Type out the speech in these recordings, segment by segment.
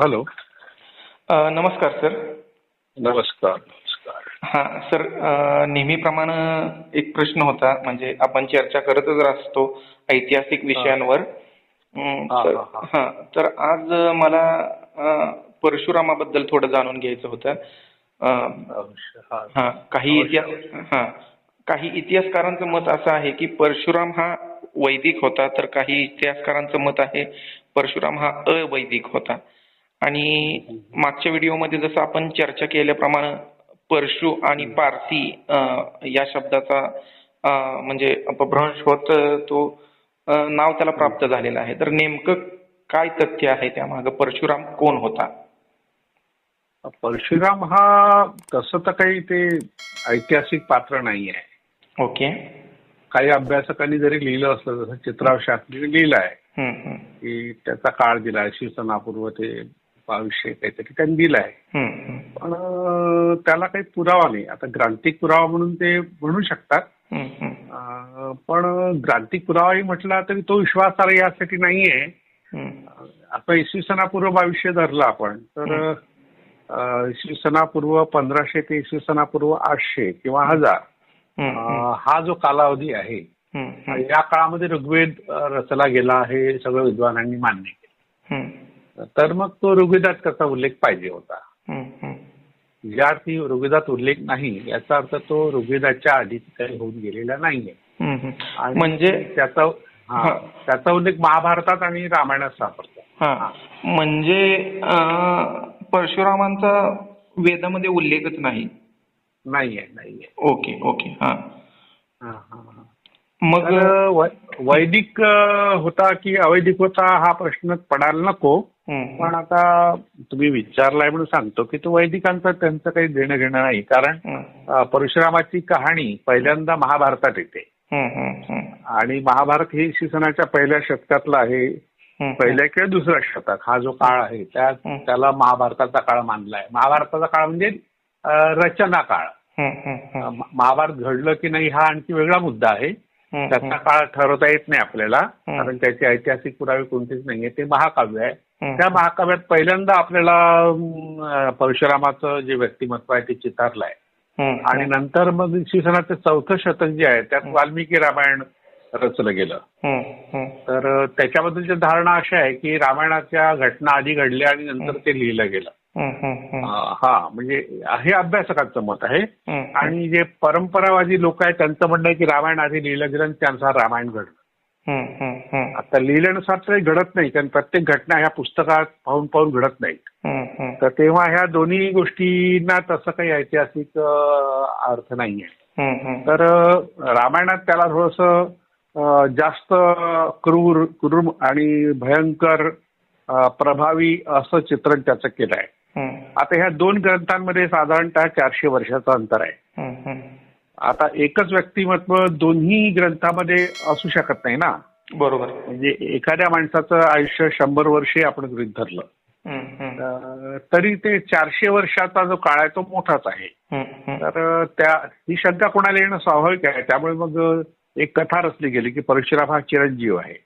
Hello. अ, नमस्कार sir. नमस्कार नमस्कार. हा सर अ, नेहमीप्रमाणे एक प्रश्न होता म्हणजे आपण चर्चा करतच असतो ऐतिहासिक विषयांवर. हं, हा, तर- हा, हा. हा तर आज मला अ, परशुरामाबद्दल थोडं जाणून घ्यायचं होतं. अ, अवश्य, हा. हा काही अवश्य. इतिहास हा काही इतिहासकारांचं मत असं आहे की परशुराम हा वैदिक होता तर काही इतिहासकारांचं मत आहे परशुराम हा अवैदिक होता. आणि मागच्या व्हिडिओमध्ये जसं आपण चर्चा केल्याप्रमाणे परशु आणि पारसी या शब्दाचा म्हणजे अपभ्रंश होत तो नाव त्याला प्राप्त झालेलं आहे. तर नेमकं काय तथ्य आहे त्यामागं? परशुराम कोण होता? परशुराम हा तसं तर काही ते ऐतिहासिक पात्र नाही आहे. ओके. काही अभ्यासकांनी जरी लिहिलं असलं जसं चित्राव शास्त्रीने लिहिलं आहे की त्याचा काळ दिलाय शिवसनापूर्व ते बावीसशे काहीतरी त्यांनी दिलाय. हम्म, हम्म, पण त्याला काही पुरावा नाही. आता ग्रांतिक पुरावा म्हणून ते म्हणू शकतात. पण ग्रांतिक पुरावाही म्हटला तरी तो विश्वासार्ह यासाठी नाहीये. आता इसवी सनापूर्व बावीसशे धरला आपण तर इसवी सनापूर्व पंधराशे ते इसवी सनापूर्व आठशे किंवा हजार हा जो कालावधी आहे या काळामध्ये ऋग्वेद रचला गेला आहे सगळं विद्वानांनी मान्य केलं. तर मग तो ऋग्वेदात त्याचा उल्लेख पाहिजे होता. ज्या अर्थी ऋग्वेदात उल्लेख नाही याचा अर्थ तो ऋग्वेदाच्या आधी काही होऊन गेलेला नाहीये. म्हणजे त्याचा. त्याचा उल्लेख महाभारतात आणि रामायणात सापडतो. हा. म्हणजे परशुरामांचा वेदामध्ये उल्लेखच नाही. नाहीये नाहीये. ओके ओके हा. मग वैदिक होता की अवैदिक होता हा प्रश्न पडायला नको. पण आता तुम्ही विचारलाय म्हणून सांगतो की तो वैदिकांचं त्यांचं काही देणं घेणं नाही. कारण परशुरामाची कहाणी पहिल्यांदा महाभारतात येते. आणि महाभारत हे इसवी सनाच्या पहिल्या शतकातलं आहे. पहिल्या किंवा दुसऱ्या शतक हा जो काळ आहे त्या. त्याला महाभारताचा काळ मानलाय. महाभारताचा काळ म्हणजे रचना काळ. महाभारत घडलं की नाही हा आणखी वेगळा मुद्दा आहे. त्याचा काळ ठरवता येत नाही आपल्याला. कारण त्याचे ऐतिहासिक पुरावे कोणतेच नाहीये. ते महाकाव्य आहे. त्या महाकाव्यात पहिल्यांदा आपल्याला परशुरामाचं जे व्यक्तिमत्व आहे ते चितारलं आहे आणि नंतर मग इसवी सनाचं चौथं शतक जे आहे त्यात वाल्मिकी रामायण रचलं गेलं. तर त्याच्याबद्दलची धारणा अशी आहे की रामायणाच्या घटना आधी घडल्या आणि नंतर ते लिहिलं गेलं. हा म्हणजे हे अभ्यासकांचं मत आहे. आणि जे परंपरावादी लोक आहेत त्यांचं म्हणणं आहे की रामायण आधी लिहिलं गेलं आणि त्यानुसार रामायण घडलं. आता लिहिल्यानुसार तरी घडत नाही कारण प्रत्येक घटना ह्या पुस्तकात पाहून पाहून घडत नाही. तर तेव्हा ह्या दोन्ही गोष्टींना तसं काही ऐतिहासिक अर्थ नाहीये. तर रामायणात त्याला थोडस जास्त क्रूर क्रूर आणि भयंकर प्रभावी असं चित्रण त्याचं केलं आहे आता ह्या दोन ग्रंथांमध्ये साधारणतः चारशे वर्षाचं अंतर आहे. आता एकच व्यक्तिमत्व दोन्ही ग्रंथामध्ये असू शकत नाही ना. बरोबर. म्हणजे एखाद्या माणसाचं आयुष्य शंभर वर्षे आपण गृहीत धरलं. तरी ते चारशे वर्षाचा जो काळ आहे तो मोठाच आहे. तर त्या ही शंका कोणाला येणं स्वाभाविक आहे? त्यामुळे मग एक कथा रचली गेली की परशुराम हा चिरंजीव आहे.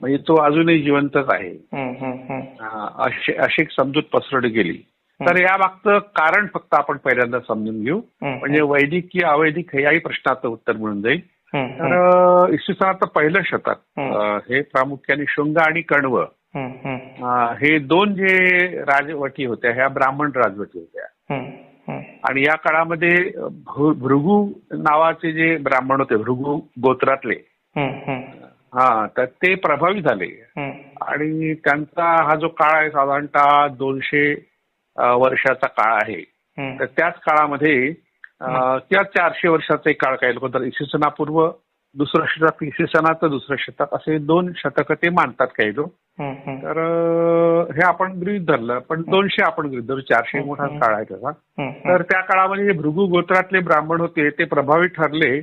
म्हणजे तो अजूनही जिवंतच आहे. अशी अशी एक समजूत पसरवली गेली. तर या मागचं कारण फक्त आपण पहिल्यांदा समजून घेऊ. म्हणजे वैदिक की अवैदिक हे याही प्रश्नाचं उत्तर मिळून जाईल. तर इसवी सनाचं पहिलं शतक हे प्रामुख्याने शुंग आणि कण्व हे दोन जे राजवटी होत्या ह्या ब्राह्मण राजवटी होत्या. आणि या काळामध्ये भृगू नावाचे जे ब्राह्मण होते भृगू गोत्रातले हा तर ते प्रभावी झाले. आणि त्यांचा हा जो काळ आहे साधारणतः दोनशे वर्षाचा काळ आहे. तर त्याच काळामध्ये त्या चारशे वर्षाचा एक काळ काही लोक तर इसवी सनापूर्व दुसरं शतक इसवी सनाचं दुसरं शतक असे दोन शतक ते मानतात काही लोक. तर हे आपण गृहीत धरलं पण दोनशे आपण गृहीत धरू. चारशे मोठा काळ आहे त्याचा. तर त्या काळामध्ये जे भृगू गोत्रातले ब्राह्मण होते ते प्रभावी ठरले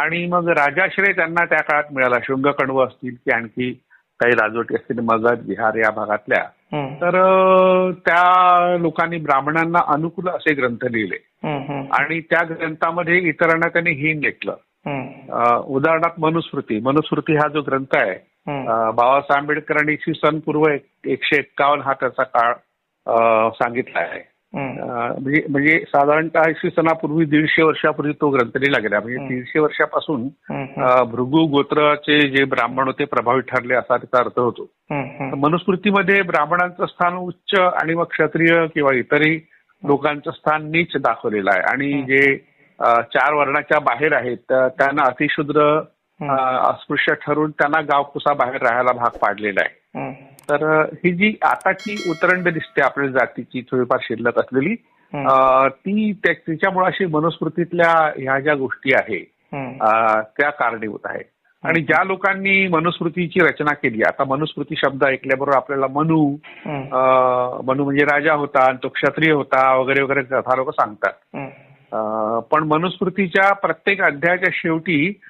आणि मग राजाश्रय त्यांना त्या काळात मिळाला. शृंगकण्व असतील की आणखी काही राजवटी असतील मगध बिहार या भागातल्या तर त्या लोकांनी ब्राह्मणांना अनुकूल असे ग्रंथ लिहिले. आणि त्या ग्रंथामध्ये इतरांना त्यांनी हीन अं, उदाहरणार्थ मनुस्मृती. मनुस्मृती हा जो ग्रंथ आहे बाबासाहेब आंबेडकरांनी इसवी सन पूर्व एक- एकशे एक्कावन्न हा त्याचा काळ सांगितला आहे. म्हणजे म्हणजे साधारणतः इसवी सणापूर्वी दीडशे वर्षापूर्वी तो ग्रंथ लिहिला गेला म्हणजे. दीडशे वर्षापासून भृगु गोत्राचे जे ब्राह्मण होते प्रभावित ठरले असा त्याचा अर्थ होतो. मनुस्मृतीमध्ये ब्राह्मणांचं स्थान उच्च आणि मग क्षत्रिय किंवा इतरही लोकांचं स्थान नीच दाखवलेलं आहे आणि. जे चार वर्णाच्या बाहेर आहेत त्यांना अतिशूद्र अस्पृश्य ठरून त्यांना गावकुसा बाहेर राहायला भाग पाडलेला आहे. तर ही जी आताची उतरंड दिसते आपल्या जातीची थोडीफार शिल्लक असलेली ती त्या- तिच्या मुळाशी मनुस्मृतीतल्या ह्या ज्या गोष्टी आहे त्या कारणीभूत आहे आणि ज्या लोकांनी मनुस्मृतीची रचना केली आता मनुस्मृती शब्द ऐकल्याबरोबर आपल्याला मनु मनु म्हणजे राजा होता आणि तो क्षत्रिय होता वगैरे वगैरे कथा लोक सांगतात. पण मनुस्मृतीच्या प्रत्येक अध्यायाच्या शेवटी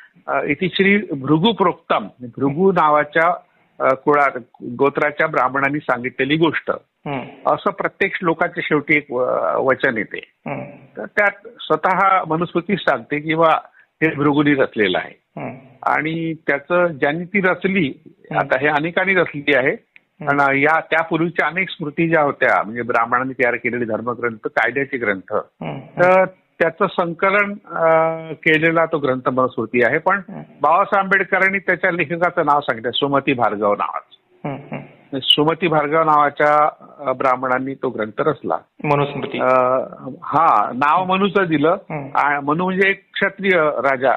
इतिश्री भृगु प्रोक्तम भृगु नावाच्या कुळा गोत्राच्या ब्राह्मणांनी सांगितलेली गोष्ट. असं प्रत्येक श्लोकाच्या शेवटी एक वचन येते. तर त्यात स्वतः मनुस्मृतीच सांगते किंवा हे भृगुनी रचलेलं आहे. आणि त्याचं ज्यांनी ती रचली आता हे अनेकांनी रचली आहे पण या त्यापूर्वीच्या अनेक स्मृती ज्या होत्या म्हणजे ब्राह्मणांनी तयार केलेले धर्मग्रंथ कायद्याचे ग्रंथ. तर त्याचं संकलन केलेला तो ग्रंथ मनुस्मृती आहे. पण बाबासाहेब आंबेडकरांनी त्याच्या लेखकाचं नाव सांगितलं सुमती भार्गव नावाचं. सुमती भार्गव नावाच्या ब्राह्मणांनी तो ग्रंथ रचला. मनुस्मृती. हा नाव मनुचं दिलं. मनु म्हणजे एक क्षत्रिय राजा.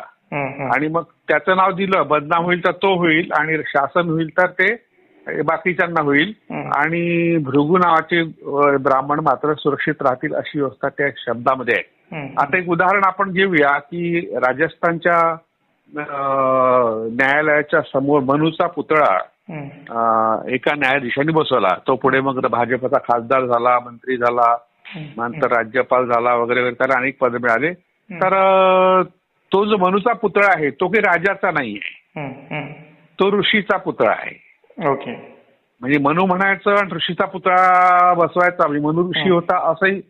आणि मग त्याचं नाव दिलं बदनाम होईल तर तो होईल आणि शासन होईल तर ते बाकीच्यांना होईल. आणि भृगू नावाचे ब्राह्मण मात्र सुरक्षित राहतील अशी व्यवस्था त्या शब्दामध्ये आहे. आता एक उदाहरण आपण घेऊया की राजस्थानच्या न्यायालयाच्या समोर मनुचा पुतळा एका न्यायाधीशाने बसवला. तो पुढे मग भाजपचा खासदार झाला मंत्री झाला. नंतर राज्यपाल झाला वगैरे वगैरे त्याला अनेक पद मिळाले. तर तो जो मनुचा पुतळा आहे तो काही राजाचा नाही आहे. तो ऋषीचा पुतळा आहे. ओके. म्हणजे मनु म्हणायचं आणि ऋषीचा पुतळा बसवायचा म्हणजे मनु ऋषी. होता असंही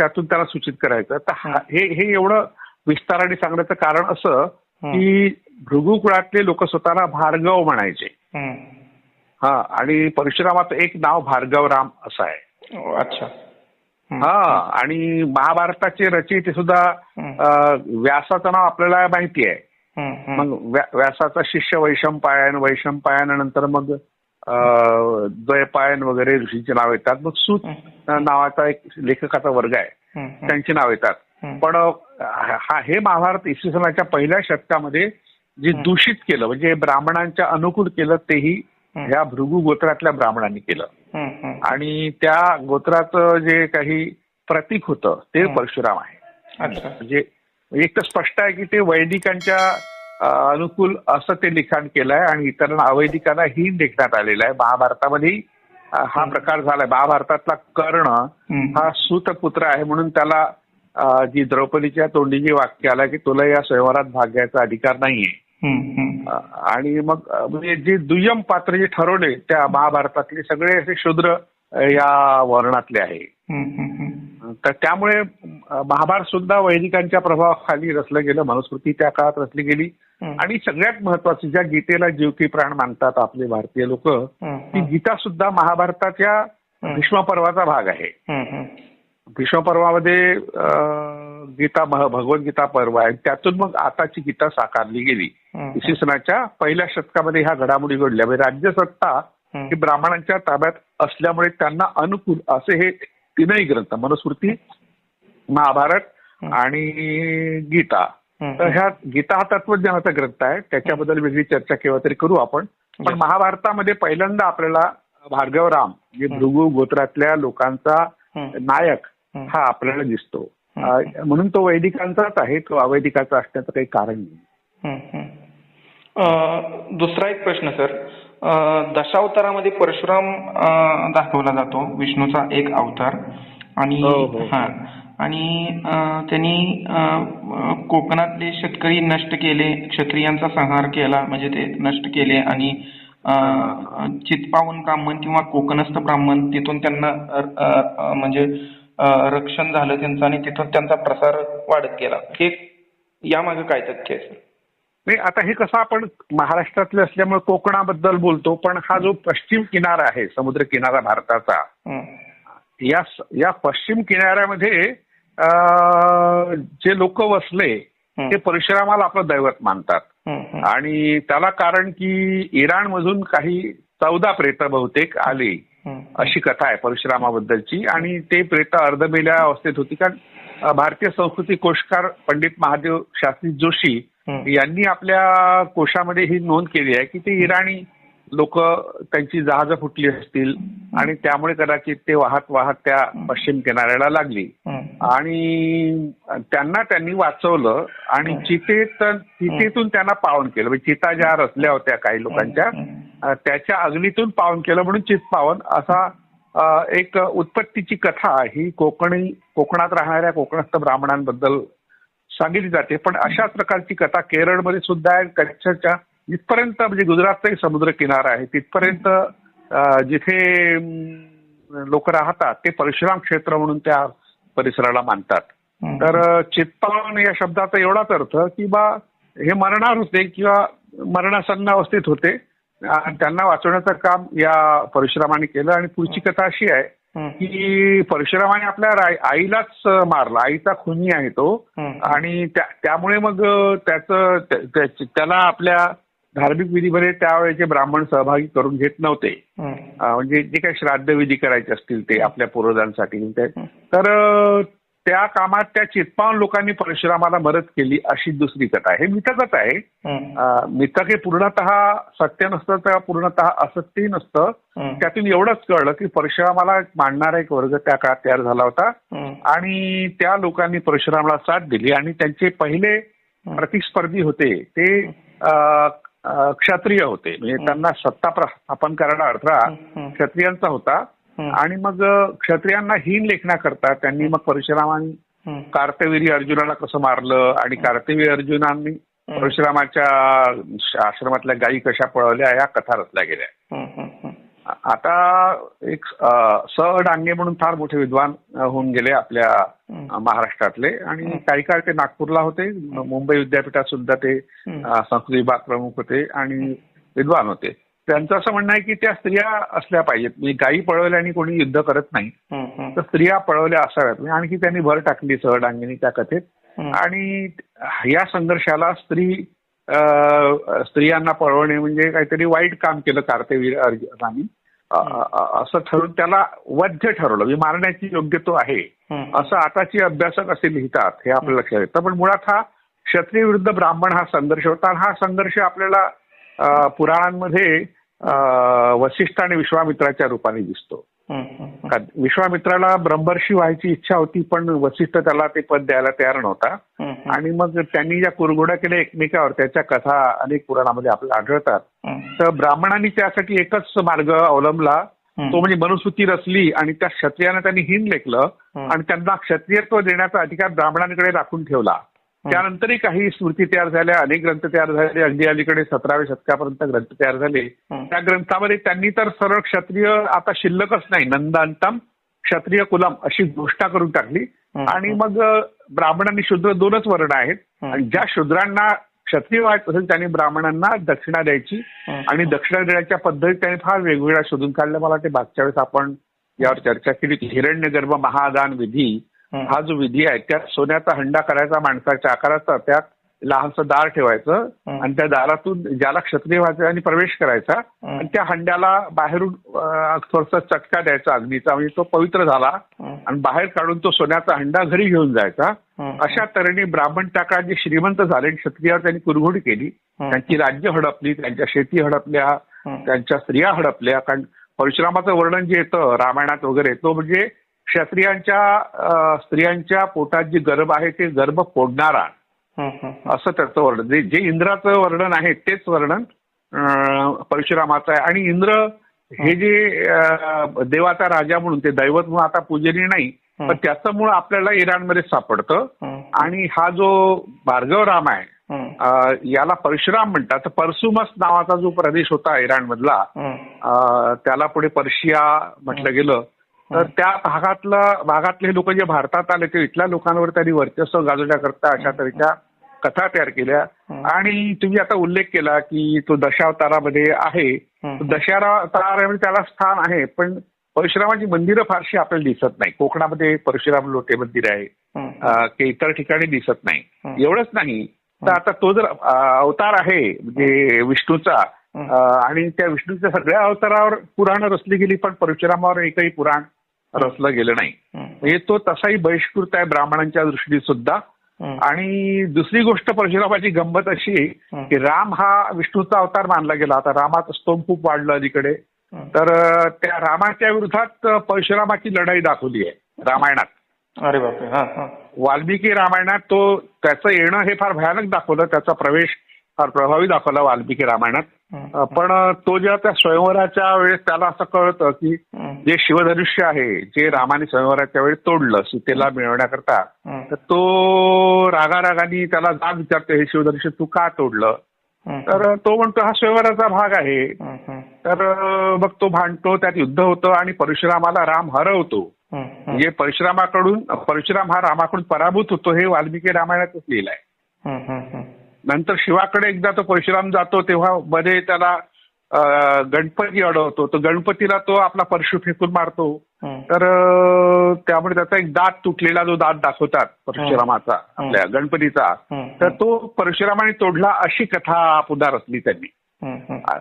त्यातून त्याला सूचित करायचं तर हा- एवढं विस्ताराने सांगण्याचं कारण असं. की भृगु कुळातले लोक स्वतःला भार्गव म्हणायचे. हा आणि परशुरामाचं एक नाव भार्गवराम असं आहे अच्छा. हा आणि महाभारताचे रचयिते सुद्धा व्यासाचं नाव आपल्याला माहिती आहे. मग व्या- व्यासाचा शिष्य वैशंपायन वैशंपायनानंतर मग अं, द्वैपायन वगैरे ऋषीची नाव येतात मग सूत. नावाचा एक लेखकाचा वर्ग आहे. त्यांची नाव येतात. पण हा हे महाभारत इसवी सनाच्या पहिल्या शतकामध्ये जे. दूषित केलं म्हणजे ब्राह्मणांच्या अनुकूल केलं तेही. ह्या भृगु गोत्रातल्या ब्राह्मणांनी केलं. आणि त्या गोत्राचं जे काही प्रतीक होतं ते. परशुराम आहे म्हणजे एक तर स्पष्ट आहे की ते वैदिकांच्या अनुकूल असं ते लिखाण केलंय आणि इतरांना अवैदिकांना ही लेखण्यात आलेलं आहे महाभारतामध्ये हा. प्रकार झालाय महाभारतातला कर्ण. हा सूतपुत्र आहे म्हणून त्याला जी द्रौपदीच्या तोंडी जी वाक्य आलं की तुला या स्वयंवरात भाग घ्यायचा अधिकार नाहीये आणि मग म्हणजे जे दुय्यम पात्र जे ठरवले त्या महाभारतातले सगळे असे शूद्र या वर्णातले आहे. तर त्यामुळे महाभारत सुद्धा वैदिकांच्या प्रभावाखाली रचलं गेलं मनुस्मृती त्या काळात रचली गेली. आणि सगळ्यात महत्वाची ज्या गीतेला जीव की प्राण मानतात आपले भारतीय लोक. ती गीता सुद्धा महाभारताच्या हम्म. भीष्म पर्वाचा भाग आहे हम्म. हम्म. भीष्म पर्वामध्ये अं, गीता भगवद्गीता पर्व आहे त्यातून मग आताची गीता साकारली गेली. इसवी सनाच्या पहिल्या शतकामध्ये ह्या घडामोडी घडल्या म्हणजे राज्यसत्ता. ही ब्राह्मणांच्या ताब्यात असल्यामुळे त्यांना अनुकूल असे हे तीनही ग्रंथ मनुस्मृती महाभारत. आणि गीता. तर ह्या गीता हा तत्वज्ञानाचा ग्रंथ आहे त्याच्याबद्दल वेगळी चर्चा केव्हा तरी करू आपण पण. महाभारतामध्ये पहिल्यांदा आपल्याला भार्गवराम जे हं. भृगु गोत्रातल्या लोकांचा. नायक हं. आपल्याला दिसतो म्हणून तो वैदिकांचाच आहे तो अवैदिकाचा असण्याचं काही कारण नाही दुसरा एक प्रश्न सर दशावतारामध्ये परशुराम दाखवला जातो विष्णूचा एक अवतार आणि हो. हा आणि त्यांनी कोकणातले शेतकरी नष्ट केले क्षत्रियांचा संहार केला म्हणजे ते नष्ट केले आणि चित्पावन ब्राह्मण किंवा कोकणस्थ ब्राह्मण तिथून त्यांना म्हणजे रक्षण झालं त्यांचं आणि तिथून त्यांचा प्रसार वाढत गेला. हे यामागे काय तथ्य आहे नाही आता हे कसं आपण महाराष्ट्रातले असल्यामुळे कोकणाबद्दल बोलतो पण हा जो पश्चिम किनारा आहे समुद्र किनारा भारताचा या या पश्चिम किनाऱ्यामध्ये जे लोक वसले ते परशुरामाला आपलं दैवत मानतात. आणि त्याला कारण की इराण मधून काही चौदा प्रेत बहुतेक आली अशी कथा आहे परशुरामाबद्दलची. आणि ते प्रेत अर्धमेल्या अवस्थेत होती. कारण भारतीय संस्कृती कोशकार पंडित महादेव शास्त्री जोशी यांनी आपल्या कोशामध्ये ही नोंद केली आहे की ते इराणी लोक त्यांची जहाजं फुटली असतील आणि त्यामुळे कदाचित ते वाहत वाहत त्या पश्चिम किनाऱ्याला लागली. आणि त्यांना त्यांनी वाचवलं आणि चितेत चितेतून त्यांना पावन केलं. म्हणजे चिता ज्या रचल्या होत्या काही लोकांच्या त्याच्या अग्नीतून पावन केलं म्हणून चितपावन असा अ, एक उत्पत्तीची कथा ही कोकणी कोकणात राहणाऱ्या कोकणस्थ ब्राह्मणांबद्दल सांगितली जाते. पण अशाच प्रकारची कथा केरळमध्ये सुद्धा आहे. कच्छच्या जिथपर्यंत म्हणजे गुजरातचाही समुद्र किनारा आहे तिथपर्यंत जिथे लोक राहतात ते परशुराम क्षेत्र म्हणून त्या परिसराला मानतात. तर चित्पावन या शब्दाचा एवढाच अर्थ की बा हे मरणार होते किंवा मरणासन्न अवस्थेत होते. आणि त्यांना वाचवण्याचं काम या परशुरामाने केलं आणि पुढची कथा अशी आहे की परशुरामाने आपल्या आईलाच मारला. आईचा खुनी आहे तो. आणि त्या- त्यामुळे मग त्याचं त्या- त्या- त्याला आपल्या धार्मिक विधीमध्ये त्यावेळेचे ब्राह्मण सहभागी करून घेत नव्हते. म्हणजे जे काही श्राद्ध विधी करायचे असतील ते आपल्या पूर्वजांसाठी. ते- तर त्या कामात त्या चित्पावन लोकांनी परशुरामाला मदत केली अशी दुसरी कथा आहे. हे मिथकच आहे. मिथक हे पूर्णतः सत्य नसतं तर पूर्णतः असत्यही नसतं. त्यातून एवढंच कळलं की परशुरामाला मांडणारा एक वर्ग त्या काळात तयार झाला होता. आणि त्या लोकांनी परशुरामाला साथ दिली आणि त्यांचे पहिले प्रतिस्पर्धी होते. ते क्षत्रिय होते. म्हणजे त्यांना सत्ता प्रस्थापन करायला अडथळा क्षत्रियांचा होता. आणि मग क्षत्रियांना हीन लेखण्याकरता त्यांनी मग परशुरामांनी कार्तवीर्य अर्जुनाला कसं मारलं? आणि कार्तवीर्य अर्जुनांनी परशुरामाच्या आश्रमातल्या गायी कशा पळवल्या या कथा रचल्या गेल्या. आता एक स डांगे म्हणून फार मोठे विद्वान होऊन गेले आपल्या महाराष्ट्रातले. आणि काही काळ ते नागपूरला होते. मुंबई विद्यापीठात सुद्धा ते संस्कृत विभाग प्रमुख होते आणि विद्वान होते. त्यांचं असं म्हणणं आहे की त्या स्त्रिया असल्या पाहिजेत. म्हणजे गायी पळवल्याने कोणी युद्ध करत नाही. तर स्त्रिया पळवल्या असाव्यात. म्हणजे आणखी त्यांनी भर टाकली सहडांगिनी त्या कथेत. आणि या संघर्षाला स्त्री स्त्रियांना पळवणे म्हणजे काहीतरी वाईट काम केलं कार्तवीर अर्जुनाने असं ठरवून त्याला वध्य ठरवलं. म्हणजे मारण्याची योग्य तो आहे. असं आताची अभ्यासक असे लिहितात हे आपल्या लक्षात येतं. पण मुळात हा क्षत्रिय विरुद्ध ब्राह्मण हा संघर्ष होता. आणि हा संघर्ष आपल्याला पुराणांमध्ये वसिष्ठ आणि विश्वामित्राच्या रूपाने दिसतो. विश्वामित्राला ब्रह्मर्षी व्हायची इच्छा होती पण वसिष्ठ त्याला ते पद द्यायला तयार नव्हता. आणि मग त्यांनी ज्या कुरघोड्या केल्या एकमेकावर त्याच्या कथा अनेक पुराणामध्ये आपल्याला आढळतात. तर ब्राह्मणांनी त्यासाठी एकच मार्ग अवलंबला. तो म्हणजे मनुस्मृती रचली आणि त्या क्षत्रियानं त्यांनी हिन लेखलं. आणि त्यांना क्षत्रियत्व देण्याचा अधिकार ब्राह्मणांकडे राखून ठेवला. त्यानंतरही काही स्मृती तयार झाल्या अनेक ग्रंथ तयार झाले. अगदी अलीकडे सतराव्या शतकापर्यंत ग्रंथ तयार झाले. त्या ग्रंथामध्ये त्यांनी तर सरळ क्षत्रिय आता शिल्लकच नाही नंदांतम क्षत्रिय कुलम अशी घोषणा करून टाकली. आणि मग अ, ब्राह्मणांनी शूद्र दोनच वर्ण आहेत. आणि ज्या शूद्रांना क्षत्रिय व्हायचं असेल त्यांनी ब्राह्मणांना दक्षिणा द्यायची. आणि दक्षिणा देण्याच्या पद्धती त्यांनी फार वेगवेगळ्या शोधून काढल्या. मला ते मागच्या वेळेस आपण यावर चर्चा केली होती. हिरण्यगर्भ महादान विधी. हं. जो विधी आहे त्यात सोन्याचा हंडा करायचा माणसाच्या आकाराचा त्यात लहानसं दार ठेवायचं. आणि त्या दारातून ज्याला क्षत्रिय व्हायचं आणि प्रवेश करायचा. आणि त्या हंड्याला बाहेरून थोडासा चटका द्यायचा अग्नीचा म्हणजे तो पवित्र झाला. आणि बाहेर काढून तो सोन्याचा हंडा घरी घेऊन जायचा. अशा तऱ्हेने ब्राह्मण त्या काळात जे श्रीमंत झाले क्षत्रियावर त्यांनी कुरघोडी केली. त्यांची राज्य हडपली त्यांच्या शेती हडपल्या. त्यांच्या स्त्रिया हडपल्या कारण परशुरामाचं वर्णन जे येतं रामायणात वगैरे तो म्हणजे क्षत्रियांच्या स्त्रियांच्या पोटात जे गर्भ आहे ते गर्भ फोडणारा. असं त्याचं वर्णन. जे जे इंद्राचं वर्णन आहे तेच वर्णन परशुरामाचं आहे. आणि इंद्र हे. जे देवाचा राजा म्हणून ते दैवत म्हणून आता पूजनीय नाही पण त्याचं मूळ आपल्याला इराणमध्ये सापडतं. आणि हा जो भार्गव राम आहे याला परशुराम म्हणतात. तर परसुमस नावाचा जो प्रदेश होता इराणमधला त्याला पुढे पर्शिया म्हटलं गेलं. तर त्या भागातलं भागातले लोक जे भारतात आले ते इथल्या लोकांवर त्यांनी वर्चस्व गाजवण्याकरता अशा तऱ्हेच्या कथा तयार केल्या. आणि तुम्ही आता उल्लेख केला की तो दशावतारामध्ये आहे. दशावतारामध्ये त्याला स्थान आहे पण परशुरामाची मंदिरं फारशी आपल्याला दिसत नाही. कोकणामध्ये परशुराम लोटे मंदिर आहे. की इतर ठिकाणी दिसत नाही. एवढंच नाही. तर आता तो जर अवतार आहे म्हणजे विष्णूचा आणि त्या विष्णूच्या सगळ्या अवतारावर पुराणं रचली गेली पण परशुरामावर एकही पुराण रचलं गेलं नाही हं. म्हणजे तो तसाही बहिष्कृत आहे ब्राह्मणांच्या दृष्टीने सुद्धा. आणि दुसरी गोष्ट परशुरामाची गंमत अशी. की राम हा विष्णूचा अवतार मानला गेला आता रामाचं स्तोम खूप वाढलं अलीकडे. तर त्या रामाच्या विरोधात परशुरामाची लढाई दाखवली आहे रामायणात अरे बापरे वाल्मिकी रामायणात तो त्याचं येणं हे फार भयानक दाखवलं त्याचा प्रवेश फार प्रभावी दाखवला वाल्मिकी रामायणात पण तो जेव्हा त्या स्वयंवराच्या वेळेस त्याला असं कळतं की जे शिवधनुष्य आहे जे रामाने स्वयंवराच्या वेळी तोडलं सीतेला मिळवण्याकरता तर तो रागारागाने त्याला जाब विचारतो हे शिवधनुष्य तू का तोडलं? तर तो म्हणतो हा स्वयंवराचा भाग आहे. तर मग तो भांडतो त्यात युद्ध होतं आणि परशुरामाला राम हरवतो. म्हणजे परशुरामाकडून परशुराम हा रामाकडून पराभूत होतो हे वाल्मिकी रामायणातच लिहिलं आहे नंतर शिवाकडे एकदा तो परशुराम जातो तेव्हा मध्ये त्याला गणपती अडवतो तो गणपतीला तो आपला परशु फेकून मारतो. तर त्यामुळे त्याचा एक दात तुटलेला जो दात दाखवतात परशुरामाचा. आपल्या गणपतीचा. तर तो परशुरामाने तोडला अशी कथा पुन्हा रचली त्यांनी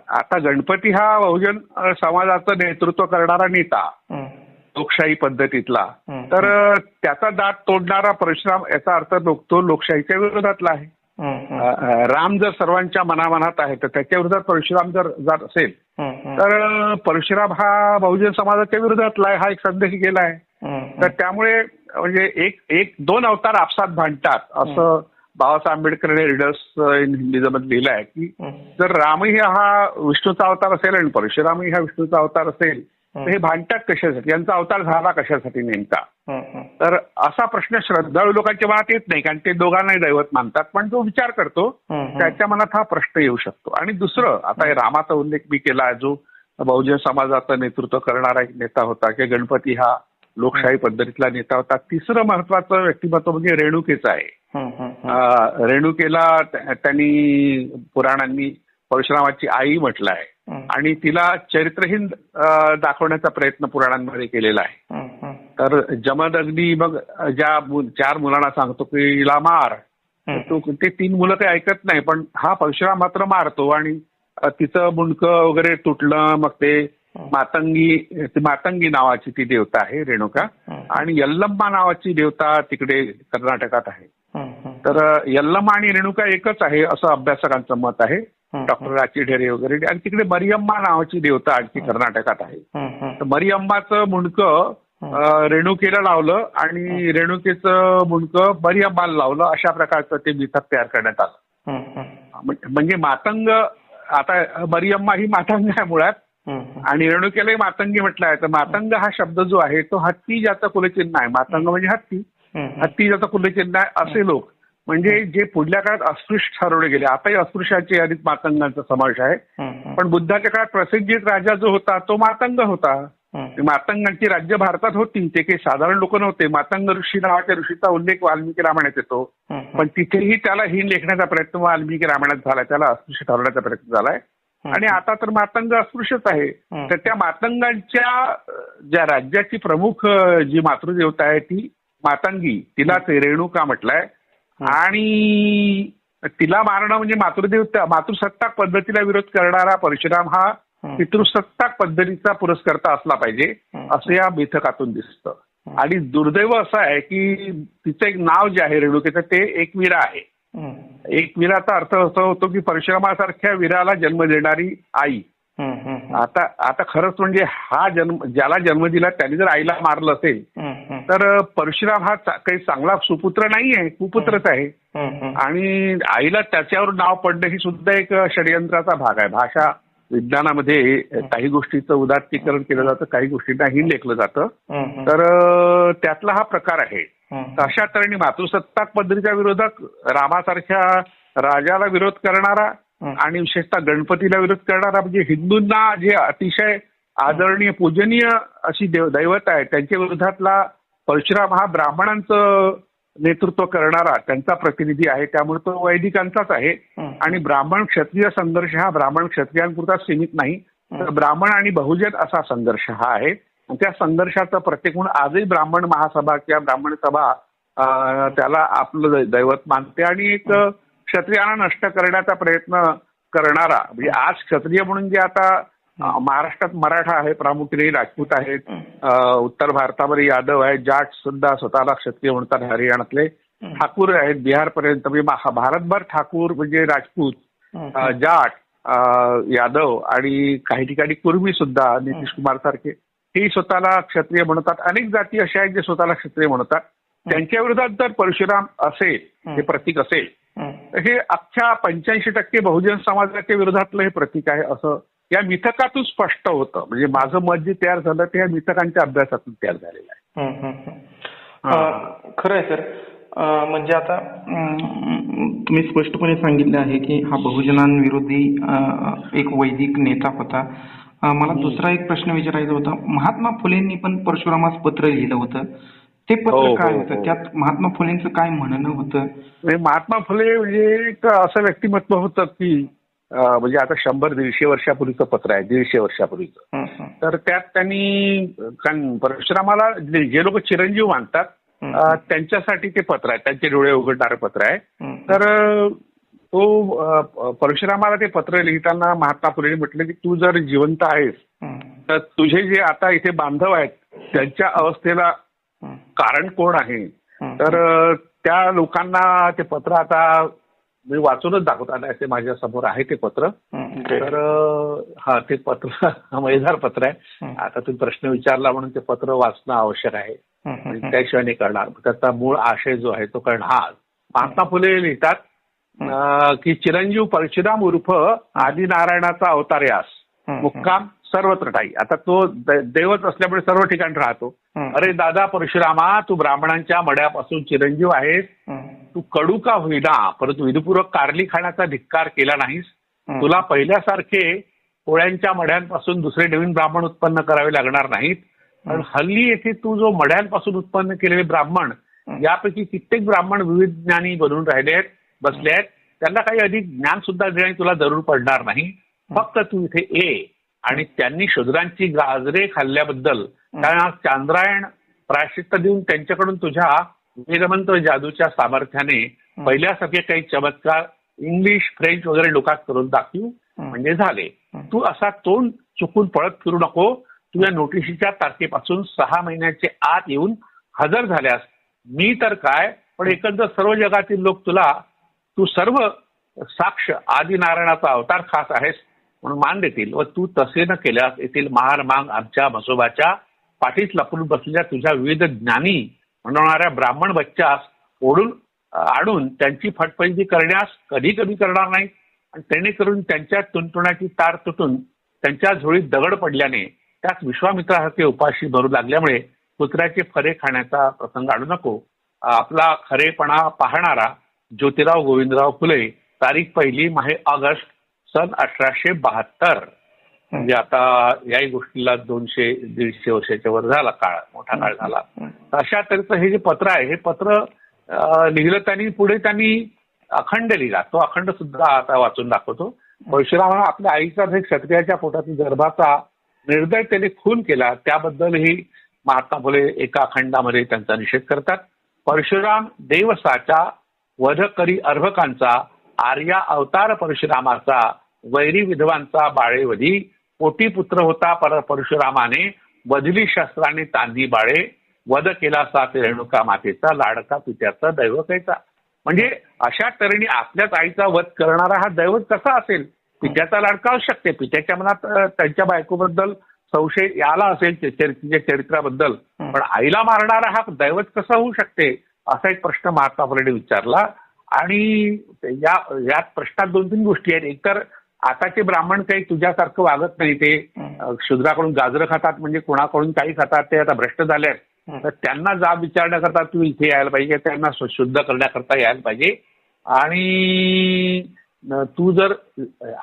आता गणपती हा बहुजन समाजाचं नेतृत्व करणारा नेता. लोकशाही पद्धतीतला. तर त्याचा दात तोडणारा परशुराम याचा अर्थ तो लोकशाहीच्या विरोधातला आहे राम जर सर्वांच्या मनामनात आहे तर त्याच्या विरोधात परशुराम जर जर असेल. तर परशुराम हा बहुजन समाजाच्या विरोधातला हा एक संदेश गेला आहे. तर त्यामुळे म्हणजे एक एक दोन अवतार आपसात भांडतात असं बाबासाहेब आंबेडकरांनी रिडर्स इन हिंदीमध्ये लिहिलं आहे की. जर रामही हा विष्णूचा अवतार असेल आणि परशुरामही हा विष्णूचा अवतार असेल हे. भांडतात कशासाठी? यांचा अवतार झाला कशासाठी नेमका. तर असा प्रश्न श्रद्धाळू लोकांच्या मनात येत नाही कारण ते दोघांनाही दैवत मानतात. पण जो विचार करतो. त्याच्या मनात हा प्रश्न येऊ शकतो. आणि दुसरं आता हे रामाचा उल्लेख मी केला जो बहुजन समाजाचं नेतृत्व करणारा एक नेता होता की गणपती हा लोकशाही पद्धतीतला नेता होता. तिसरं महत्वाचं व्यक्तिमत्व म्हणजे रेणुकेचं आहे. रेणुकेला त्या- त्यांनी पुराणांनी परशुरामाची आई म्हटलं आहे. आणि तिला चरित्रहीन दाखवण्याचा प्रयत्न पुराणांमध्ये केलेला आहे. तर जमद अग्नी मग ज्या चार मुलांना सांगतो की हिला मार. तो ते तीन मुलं काही ऐकत नाही पण हा परशुराम मात्र मारतो आणि तिचं मुंडकं वगैरे तुटलं मग ते मातंगी मातंगी नावाची ती देवता आहे रेणुका. आणि यल्लम्मा नावाची देवता तिकडे कर्नाटकात आहे. तर यल्लम्मा आणि रेणुका एकच आहे असं अभ्यासकांचं मत आहे. डॉक्टर राची ढेरे वगैरे. आणि तिकडे मरियम्मा नावाची देवता आणखी कर्नाटकात आहे. तर मरियम्माचं मुंडकं रेणुकेला लावलं आणि रेणुकेचं मुंडकं मरियम्माला लावलं. अशा प्रकारचं ते मिथक तयार करण्यात आलं. म्हण- म्हणजे मातंग आता मरियम्मा ही मातंग आहे मुळात. हं. आणि रेणुकेलाही मातंगी म्हटलं आहे तर मातंग हा शब्द जो आहे तो हत्ती ज्याचं कुलचिन्ह आहे. मातंग म्हणजे हत्ती. हत्ती ज्याचं कुलचिन्ह आहे असे लोक. म्हणजे जे पुढल्या काळात अस्पृश्य ठरवले गेले आताही अस्पृश्याच्या यादीत मातंगांचा समावेश आहे. पण बुद्धाच्या काळात प्रसिद्धित राजा जो होता तो मातंग होता. मातंगांची राज्य भारतात होती ते काही साधारण लोक नव्हते. मातंग ऋषी नावाच्या ऋषीचा उल्लेख वाल्मिकी रामायणात येतो. पण तिथेही त्याला हीन लेखण्याचा प्रयत्न वाल्मिकी रामायणात झाला त्याला अस्पृश्य ठरवण्याचा प्रयत्न झालाय. आणि आता तर मातंग अस्पृश्यच आहे. तर त्या मातंगांच्या ज्या राज्याची प्रमुख जी मातृदेवता आहे ती मातंगी तिलाच रेणुका म्हटलंय. आणि तिला मारणं म्हणजे मातृदेवता मातृसत्ताक पद्धतीला विरोध करणारा परशुराम हा. पितृसत्ताक पद्धतीचा पुरस्कर्ता असला पाहिजे. असं या बेथकातून दिसतं आणि दुर्दैव असं आहे की तिचं एक नाव जे आहे रेणुकेचं ते एकवीरा आहे. एकवीराचा अर्थ असा होतो की परशुरामासारख्या वीराला जन्म देणारी आई. आता आता खरंच म्हणजे हा जन्म ज्याला जन्म दिला त्याने जर आईला मारलं असेल. तर परशुराम हा काही चांगला सुपुत्र नाही आहे कुपुत्रच आहे. आणि आईला त्याच्यावर नाव पडणं ही सुद्धा एक षडयंत्राचा भाग आहे भाषा विज्ञानामध्ये काही गोष्टीचं उदात्तीकरण केलं जातं काही गोष्टींना ही लेखलं जातं. तर त्यातला हा प्रकार आहे अशा तऱ्हेने मातृसत्ताक पद्धतीच्या विरोधात रामासारख्या राजाला विरोध करणारा. आणि विशेषतः गणपतीला विरोध करणारा म्हणजे हिंदूंना जे अतिशय आदरणीय पूजनीय अशी देव दैवत आहे त्यांच्या विरोधातला परशुराम हा ब्राह्मणांचं नेतृत्व करणारा त्यांचा प्रतिनिधी आहे त्यामुळे तो वैदिकांचाच आहे. आणि ब्राह्मण क्षत्रिय संघर्ष हा ब्राह्मण क्षत्रियांपुरता सीमित नाही. तर ब्राह्मण आणि बहुजन असा संघर्ष हा आहे. त्या संघर्षाचं प्रत्येक म्हणून आजही ब्राह्मण महासभा किंवा ब्राह्मण सभा त्याला आपलं दैवत मानते. आणि एक क्षत्रियांना नष्ट करण्याचा प्रयत्न करणारा म्हणजे आज क्षत्रिय म्हणून जे आता महाराष्ट्रात मराठा आहे प्रामुख्याने राजपूत आहेत उत्तर भारतामध्ये यादव आहेत जाट सुद्धा स्वतःला क्षत्रिय म्हणतात हरियाणातले. ठाकूर आहेत बिहारपर्यंत म्हणजे महा- भारतभर ठाकूर म्हणजे राजपूत जाट यादव आणि काही ठिकाणी कुर्मी सुद्धा नितीश कुमार सारखे. ही स्वतःला क्षत्रिय म्हणतात. अनेक जाती अशा आहेत जे स्वतःला क्षत्रिय म्हणतात. त्यांच्या विरोधात जर परशुराम असेल हे प्रतीक असेल हं. अख्ख्या पंच्याऐंशी टक्के बहुजन समाजाच्या विरोधातलं हे प्रतीक आहे असं या मिथकातून स्पष्ट होतं. म्हणजे माझं मत जे तयार झालं ते या मिथकांच्या अभ्यासातून तयार झालेलं आहे. खरं आहे सर. म्हणजे आता तुम्ही स्पष्टपणे सांगितले आहे की हा बहुजनांविरोधी एक वैदिक नेता होता. मला दुसरा एक प्रश्न विचारायचा होता. महात्मा फुलेंनी पण परशुरामास पत्र लिहिलं होतं. ते हो, पत्र हो, काय हो. होतं त्यात महात्मा फुलेंचं काय म्हणणं होतं म्हणजे महात्मा फुले म्हणजे एक असं व्यक्तिमत्व होतं की अ, म्हणजे आता शंभर दीडशे वर्षापूर्वीचं पत्र आहे दीडशे वर्षापूर्वीचं हं, हं. तर त्यात त्यांनी कारण परशुरामाला जे जे लोक चिरंजीव मानतात हं. अ, त्यांच्यासाठी ते पत्र आहे त्यांचे डोळे उघडणारं पत्र आहे हं. तर अ, तो अ, परशुरामाला ते पत्र लिहिताना महात्मा फुलेंनी म्हटलं की तू जर जिवंत आहेस हं. तर तुझे जे आता इथे बांधव आहेत त्यांच्या अवस्थेला हं. कारण कोण आहे. तर त्या लोकांना ते पत्र आता मी वाचूनच दाखवत आलं असे माझ्यासमोर आहे ते पत्र. तर हा ते पत्र मजेदार पत्र आहे. हं. आता तुम्ही प्रश्न विचारला म्हणून ते पत्र वाचणं आवश्यक आहे. हं, हं, आणि हं. त्याशिवाय नाही करणार. त्याचा मूळ आशय जो आहे तो करणं हा. महात्मा फुले लिहितात की चिरंजीव परशुराम उर्फ आदिनारायणाचा अवतार यास. मुक्काम सर्वत्र ठाई आता तो द- देवच असल्यामुळे सर्व ठिकाणी राहतो. अरे दादा परशुरामा तू ब्राह्मणांच्या मड्यापासून चिरंजीव आहेस. तू कडू का होईना? परंतु विधुपूर्वक कारली खाण्याचा धिक्कार केला नाहीस. तुला पहिल्यासारखे पोळ्यांच्या मड्यांपासून दुसरे नवीन ब्राह्मण उत्पन्न करावे लागणार नाहीत. कारण हल्ली येथे तू जो मड्यांपासून उत्पन्न केलेले ब्राह्मण यापैकी कित्येक ब्राह्मण विविध ज्ञानी बनून राहिले आहेत बसले आहेत त्यांना काही अधिक ज्ञान सुद्धा देण्याची तुला जरूर पडणार नाही. फक्त तू इथे ये आणि त्यांनी शूद्रांची गाजरे खाल्ल्याबद्दल त्यांना चांद्रायण प्रायश्चित्त देऊन त्यांच्याकडून तुझ्या वेदमंत्र जादूच्या सामर्थ्याने पहिल्यासारखे काही चमत्कार इंग्लिश फ्रेंच वगैरे लोकात करून दाखवू म्हणजे झाले. तू असा तोंड चुकून पळत फिरू नको. तुझ्या नोटिशीच्या तारखेपासून सहा महिन्याचे आत येऊन हजर झाल्यास मी तर काय? पण एकंदर सर्व जगातील लोक तुला तू सर्व साक्ष आदिनारायणाचा अवतार खास आहेस म्हणून मान देतील व तू तसे न केल्यास येथील महार मांग आमच्या म्हसोबाच्या पाठीस लपून बसलेल्या तुझ्या विविध ज्ञानी म्हणणाऱ्या ब्राह्मण बच्चास ओढून आणून त्यांची फटफटी करण्यास कधी कमी करणार नाही आणि त्याने करून त्यांच्या तुणतुणाची तार तुटून त्यांच्या झोळीत दगड पडल्याने त्यात विश्वामित्रासारखे उपाशी भरू लागल्यामुळे कुत्र्याचे फरे खाण्याचा प्रसंग आणू नको. आपला खरेपणा पाहणारा ज्योतिराव गोविंदराव फुले तारीख पहिली माहे ऑगस्ट सन अठराशे बहात्तर. म्हणजे आता याही गोष्टीला दोनशे दीडशे वर्षाच्या वर झाला काळ मोठा काळ झाला. अशा तऱ्हेचं हे जे पत्र आहे हे पत्र लिहिलं त्यांनी पुढे त्यांनी अखंड लिहिला. तो अखंड सुद्धा आता वाचून दाखवतो. परशुरामानं आपल्या आईचा जे क्षत्रियाच्या पोटातील गर्भाचा निर्दय त्याने खून केला त्याबद्दलही महात्मा फुले एका अखंडामध्ये त्यांचा निषेध करतात. परशुराम देवसाचा वध करी अर्भकांचा आर्या अवतार परशुरामाचा वैरी विधवांचा बाळेवधी पोटी पुत्र होता पर परशुरामाने बदली शस्त्राने तांदी बाळे वध केला सात रेणुका मातेचा लाडका पित्याचा दैवकायचा म्हणजे अशा तऱ्हेने आपल्याच आईचा वध करणारा हा दैवत कसा असेल? पित्याचा लाडका असू शकते. पित्याच्या मनात त्यांच्या बायकोबद्दल संशय याला असेल ते तिच्या चरित्राबद्दल. पण आईला मारणारा हा दैवत कसा होऊ शकते? असा एक प्रश्न महात्मा फुलेने विचारला. आणि या या प्रश्नात दोन तीन गोष्टी आहेत. एकतर आताचे ब्राह्मण काही तुझ्यासारखं वागत नाही ते शूद्राकडून गाजरं खातात म्हणजे कोणाकडून काही खातात ते आता भ्रष्ट झाले आहेत. तर त्यांना जाब विचारण्याकरता तू इथे यायला पाहिजे त्यांना शुद्ध करण्याकरता यायला पाहिजे. आणि तू जर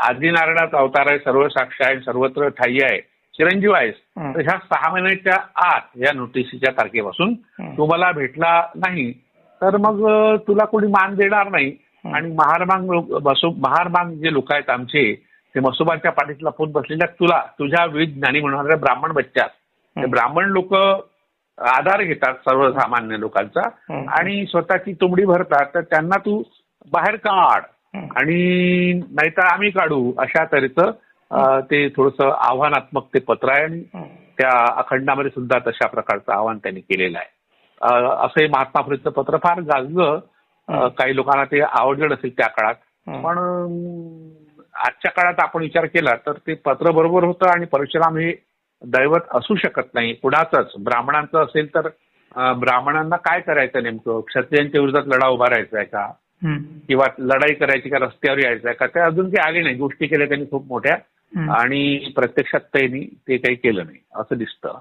आदिनारायणाचा अवतार आहे सर्व साक्ष आहे सर्वत्र ठाई आहे चिरंजीव आहेस. तर ह्या सहा महिन्याच्या आत या नोटिसीच्या तारखेपासून. तुम्हाला भेटला नाही. तर मग तुला कोणी मान देणार नाही. आणि महारमांग लोक महारमांग जे लोक आहेत आमचे ते मसोबाच्या पाठीत लपून बसलेल्या तुला तुझ्या विविध ज्ञानी म्हणणाऱ्या ब्राह्मण बच्च्यात ते ब्राह्मण लोक आधार घेतात सर्वसामान्य लोकांचा. आणि स्वतःची तुंबडी भरतात तर त्यांना तू बाहेर काढ. आणि नाहीतर आम्ही काढू अशा तऱ्हेचं ते थोडस आव्हानात्मक ते पत्र आहे आणि. त्या अखंडामध्ये सुद्धा तशा प्रकारचं आवाहन त्यांनी केलेलं आहे. असं हे महात्मा फुलेचं पत्र फार गाजलं. काही लोकांना ते आवडलं नसेल त्या काळात. पण आजच्या काळात आपण विचार केला तर ते पत्र बरोबर होतं आणि परशुराम हे दैवत असू शकत नाही. कुणाचंच. ब्राह्मणांचं असेल तर ब्राह्मणांना काय करायचं नेमकं? क्षत्रियांच्या विरोधात लढा उभा राहायचा आहे का. किंवा लढाई करायची का? रस्त्यावर यायचं आहे का? ते अजून काही आले नाही. गोष्टी केल्या त्यांनी खूप मोठ्या. आणि प्रत्यक्षात त्यांनी ते काही केलं नाही. असं दिसतं.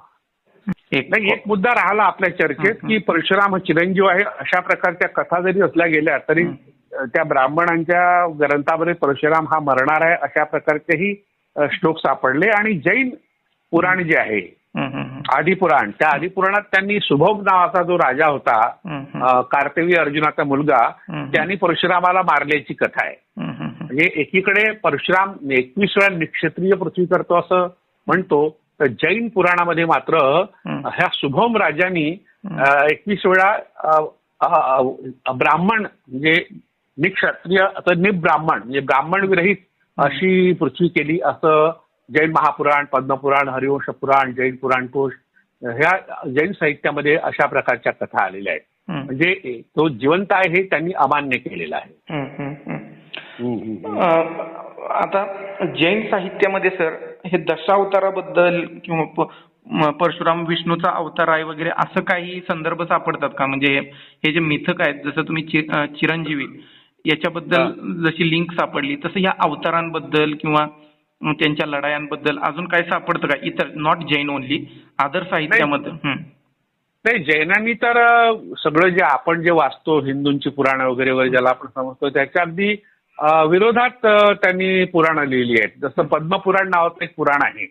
नाही एक मुद्दा राहिला आपल्या चर्चेत की परशुराम चिरंजीव आहे अशा प्रकारच्या कथा जरी असल्या गेल्या तरी त्या ब्राह्मणांच्या ग्रंथामध्ये परशुराम हा मरणार आहे अशा प्रकारचेही श्लोक सापडले. आणि जैन पुराण जे आहे आदिपुराण त्या आदिपुराणात त्यांनी शुभम नावाचा जो राजा होता कार्तवी अर्जुनाचा मुलगा. त्यांनी परशुरामाला मारल्याची कथा आहे. म्हणजे एकीकडे परशुराम एकवीस वेळा निक्षत्रिय पृथ्वी करतो असं म्हणतो जैन पुराणामध्ये मात्र. ह्या शुभम राजांनी एकवीस वेळा ब्राह्मण म्हणजे निक्षत्रिय तर निब्राह्मण म्हणजे ब्राह्मण विरहित अशी पृथ्वी केली असं जैन महापुराण पद्मपुराण हरिवंश पुराण जैन पुराण कोश ह्या जैन साहित्यामध्ये अशा प्रकारच्या कथा आलेल्या आहेत. म्हणजे तो जिवंत आहे हे त्यांनी अमान्य केलेलं आहे. आता जैन साहित्यामध्ये सर हे दशावताराबद्दल किंवा परशुराम विष्णूचा अवतार आहे वगैरे असं काही संदर्भ सापडतात का? म्हणजे हे- जे मिथक आहेत जसं तुम्ही चि- चिरंजीवी याच्याबद्दल जशी लिंक सापडली तसं या अवतारांबद्दल किंवा त्यांच्या लढायांबद्दल अजून काय सापडतं का? इतर नॉट जैन ओनली अदर साहित्यामध्ये. नाही. जैनांनी तर सगळं जे आपण जे वाचतो हिंदूंची पुराणं वगैरे वगैरे ज्याला आपण समजतो त्याच्या अगदी विरोधात त्यांनी पुराणं लिहिली आहेत. जसं पद्मपुराण नावाचं एक पुराण आहे.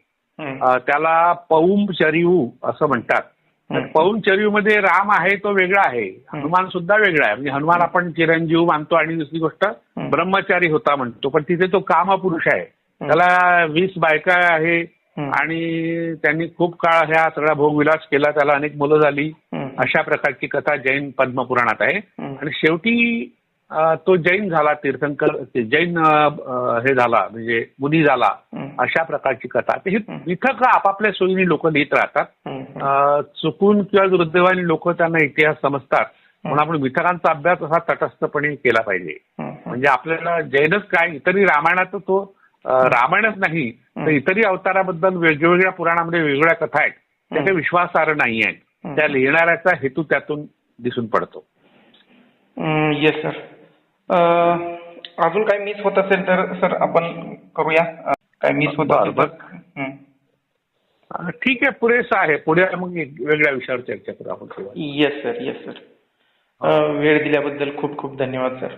त्याला पौम चरिऊ असं म्हणतात. पौम चरिऊ मध्ये राम आहे तो वेगळा आहे. हनुमान सुद्धा वेगळा आहे. म्हणजे हनुमान आपण चिरंजीव मानतो आणि दुसरी गोष्ट ब्रह्मचारी होता म्हणतो. पण तिथे तो कामपुरुष आहे. त्याला वीस बायका आहे. आणि त्यांनी खूप काळ ह्या सगळा भोगविलास केला. त्याला अनेक मुलं झाली. अशा प्रकारची कथा जैन पद्मपुराणात आहे. आणि शेवटी तो जैन झाला तीर्थंकर जैन हे झाला म्हणजे मुनी झाला. अशा प्रकारची कथा. ही मिथक आपापल्या सोयीने लोक लिहित राहतात. चुकून किंवा दुर्दैवाने लोक त्यांना इतिहास समजतात. म्हणून आपण मिथकांचा अभ्यास असा तटस्थपणे केला पाहिजे. म्हणजे आपल्याला जैनच काय इतरही रामायणात तो रामायणच नाही तर इतरही अवताराबद्दल वेगवेगळ्या पुराणामध्ये वेगवेगळ्या कथा आहेत. त्या काही विश्वासार्ह नाही आहेत. त्या लिहिणाऱ्याचा हेतू त्यातून दिसून पडतो. येस सर अजून काय मिस होत असेल तर सर आपण करूया. काय मिस होत असेल तर. हं. ठीक आहे पुरेसं आहे. पुढे मग एक वेगळ्या विषयावर चर्चा करू आपण तेव्हा. येस सर येस सर वेळ दिल्याबद्दल खूप खूप धन्यवाद सर